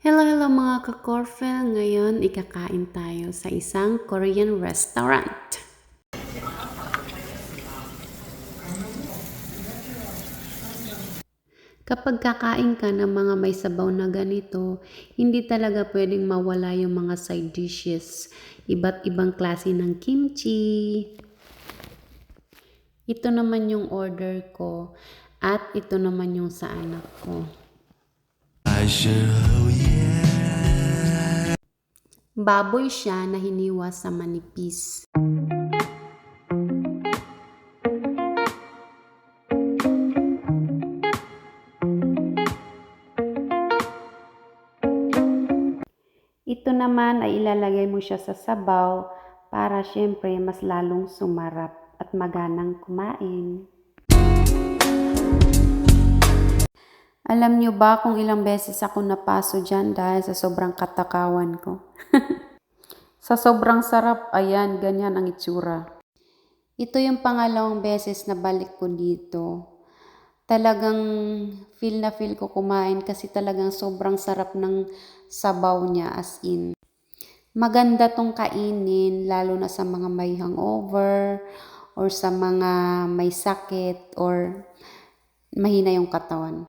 Hello, hello mga ka-Corfel! Ngayon, ikakain tayo sa isang Korean restaurant. Kapag kakain ka ng mga may sabaw na ganito, hindi talaga pwedeng mawala yung mga side dishes. Iba't ibang klase ng kimchi. Ito naman yung order ko at ito naman yung sa anak ko. I Baboy siya na hiniwa sa manipis. Ito naman ay ilalagay mo siya sa sabaw para syempre mas lalong sumarap at maganang kumain. Alam niyo ba kung ilang beses ako napaso dyan dahil sa sobrang katakawan ko? sa sobrang sarap, ayan, ganyan ang itsura. Ito yung pangalawang beses na balik ko dito. Talagang feel na feel ko kumain kasi talagang sobrang sarap ng sabaw niya as in. Maganda tong kainin lalo na sa mga may hangover or sa mga may sakit or mahina yung katawan.